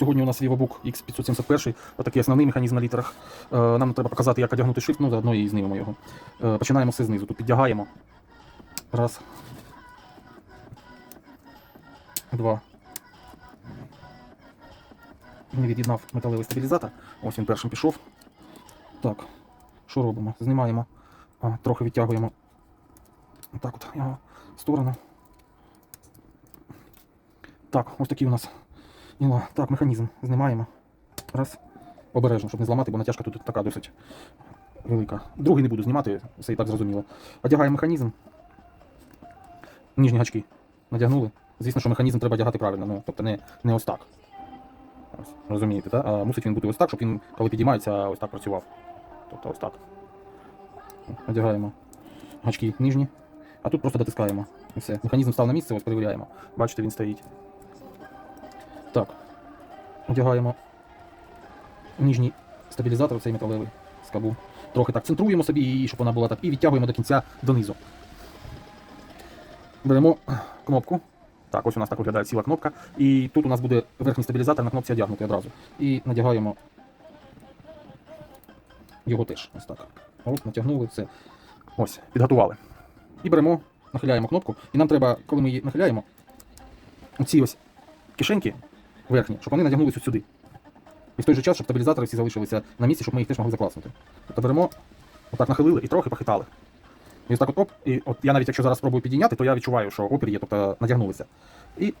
Сьогодні у нас Vivobook X571, отакий основний механізм на літерах. Е, Нам треба показати, як одягнути шрифт, ну заодно і знімемо його. Е, Починаємо все знизу. Тут підтягаємо. Раз. Два. Не від'єднав металевий стабілізатор. Ось він першим пішов. Так, що робимо? Знімаємо, а, трохи відтягуємо. Отак от його сторону. Так, ось такий у нас. Іла. Так, механізм знімаємо. Раз. Обережно, щоб не зламати, бо натяжка тут така досить велика. Другий не буду знімати, все і так зрозуміло. Одягаємо механізм. Ніжні гачки. Надягнули. Звісно, що механізм треба одягати правильно, ну, тобто не, не ось так. Ось, розумієте, так? А мусить він бути ось так, щоб він, коли підіймається, ось так працював. Тобто ось так. Одягаємо гачки нижні, а тут просто дотискаємо. І все. Механізм став на місце, ось перевіряємо. Бачите, він стоїть. Так. Одягаємо нижній стабілізатор, цей металевий скабу. Трохи так центруємо собі її, щоб вона була так, і відтягуємо до кінця донизу. Беремо кнопку. Так, ось у нас так виглядає ціла кнопка. І тут у нас буде верхній стабілізатор на кнопці одягнутий одразу. І надягаємо його теж. Ось так. От, натягнули все. Ось, підготували. І беремо, нахиляємо кнопку. І нам треба, коли ми її нахиляємо, оці ось кишеньки верхні, щоб вони надягнулися сюди. І в той же час, щоб стабілізатори всі залишилися на місці, щоб ми їх теж могли закласнути. Тобто беремо, отак нахилили і трохи похитали. І ось так от оп, і от я навіть якщо зараз спробую підійняти, то я відчуваю, що опір є, тобто надягнулися. І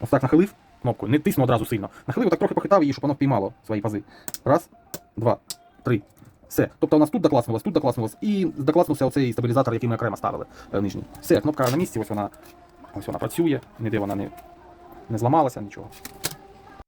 ось так нахилив кнопку, не тисну одразу сильно. Нахилив, так трохи похитав її, щоб воно впіймало свої пази. Раз, два, три. Все. Тобто у нас тут докласнулось, тут докласнулось, і докласнувся оцей стабілізатор, який ми окремо ставили е, нижній. Все, кнопка на місці, ось вона, ось вона працює, ніде вона не, не зламалася, нічого.